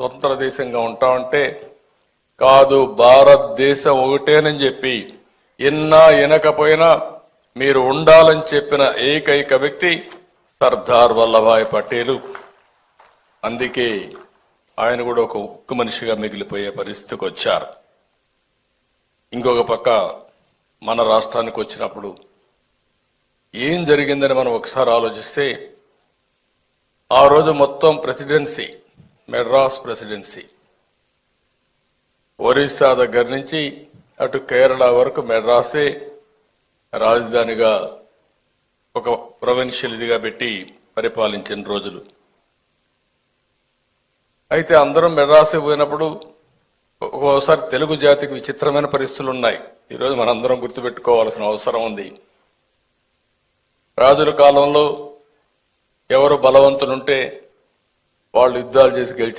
స్వతంత్ర దేశంగా ఉంటామంటే కాదు భారతదేశం ఒకటేనని చెప్పి ఎన్నా వినకపోయినా మీరు ఉండాలని చెప్పిన ఏకైక వ్యక్తి సర్దార్ వల్లభాయ్ పటేలు. అందుకే ఆయన కూడా ఒక ఉక్కు మనిషిగా మిగిలిపోయే పరిస్థితికి వచ్చారు. ఇంకొక పక్క మన రాష్ట్రానికి వచ్చినప్పుడు ఏం జరిగిందని మనం ఒకసారి ఆలోచిస్తే ఆ రోజు మొత్తం ప్రెసిడెన్సీ మెడ్రాస్ ప్రెసిడెన్సీ. ఒరిస్సా దగ్గర నుంచి అటు కేరళ వరకు మెడ్రాసే రాజధానిగా ఒక ప్రొవిన్షియల్ ఇదిగా పెట్టి పరిపాలించిన రోజులు. అయితే అందరం మెడ్రాస్ పోయినప్పుడు ఒక్కోసారి తెలుగు జాతికి విచిత్రమైన పరిస్థితులు ఉన్నాయి. ఈరోజు మనందరం గుర్తుపెట్టుకోవాల్సిన అవసరం ఉంది. రాజుల కాలంలో ఎవరు బలవంతులుంటే వాళ్ళు యుద్ధాలు చేసి గెలిచి